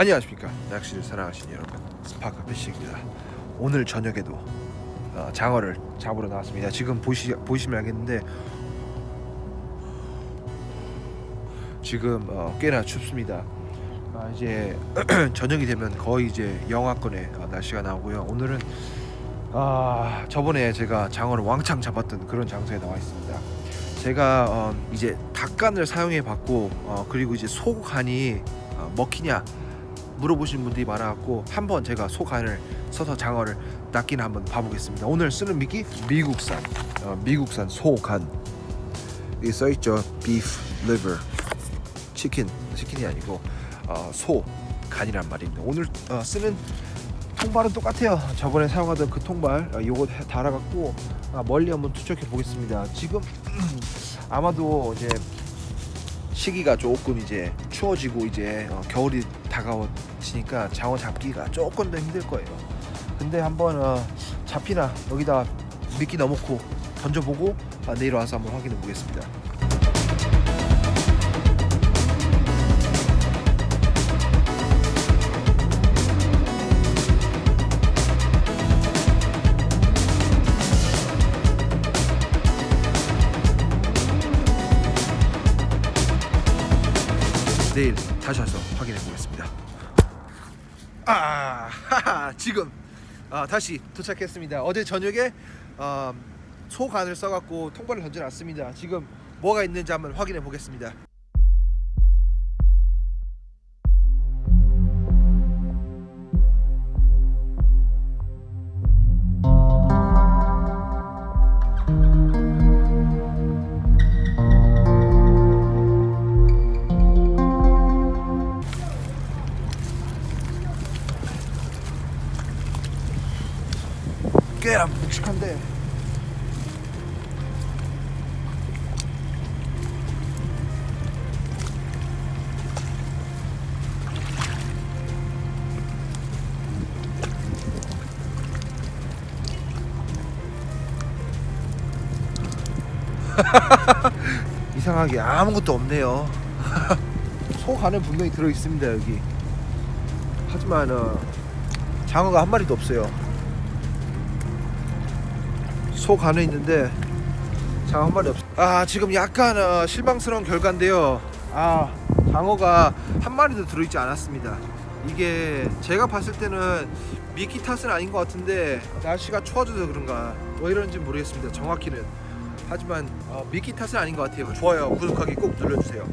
안녕하십니까. 낚시를 사랑하시는 여러분. 스파크 피싱입니다. 오늘 저녁에도 어, 장어를 잡으러 나왔습니다. 지금 보시, 보시면 알겠는데 지금 어, 꽤나 춥습니다. 아, 이제 저녁이 되면 거의 이제 영하권의 어, 날씨가 나오고요. 오늘은 아 저번에 제가 장어를 왕창 잡았던 그런 장소에 나와 있습니다. 제가 어, 이제 닭간을 사용해 봤고 어, 그리고 이제 소간이 어, 먹히냐 물어보시는 분들이 많아갖고 한번 제가 소간을 써서 장어를 낚기는 한번 봐보겠습니다. 오늘 쓰는 미끼 미국산 어, 미국산 소간 여기 써있죠 beef liver 치킨 치킨이 아니고 어, 소 간이란 말입니다. 오늘 어, 쓰는 통발은 똑같아요. 저번에 사용하던 그 통발 어, 요거 해- 달아갖고 아, 멀리 한번 투척해 보겠습니다. 지금 아마도 이제 시기가 조금 이제 추워지고 이제 어, 겨울이 다가오니까 장어 잡기가 조금 더 힘들 거예요. 근데 한번 어, 잡히나 여기다 미끼 넣어놓고 던져보고 아, 내일 와서 한번 확인해 보겠습니다. 내일 다시 와서 확인해 보겠습니다. 아, 지금 아, 다시 도착했습니다. 어제 저녁에 어, 소간을 써갖고 통발을 던져놨습니다. 지금 뭐가 있는지 한번 확인해 보겠습니다. 꽤나 묵직한데 이상하게 아무것도 없네요. 소 간은 분명히 들어 있습니다 여기. 하지만 어, 장어가 한 마리도 없어요. 소 간에 있는데 장어 한 마리 없어. 아 지금 약간 어, 실망스러운 결과인데요. 아 장어가 한 마리도 들어있지 않았습니다. 이게 제가 봤을 때는 미끼 탓은 아닌 것 같은데 날씨가 추워져서 그런가 뭐 이런지 모르겠습니다. 정확히는. 하지만 어, 미끼 탓은 아닌 것 같아요. 좋아요, 구독하기 꼭 눌러주세요.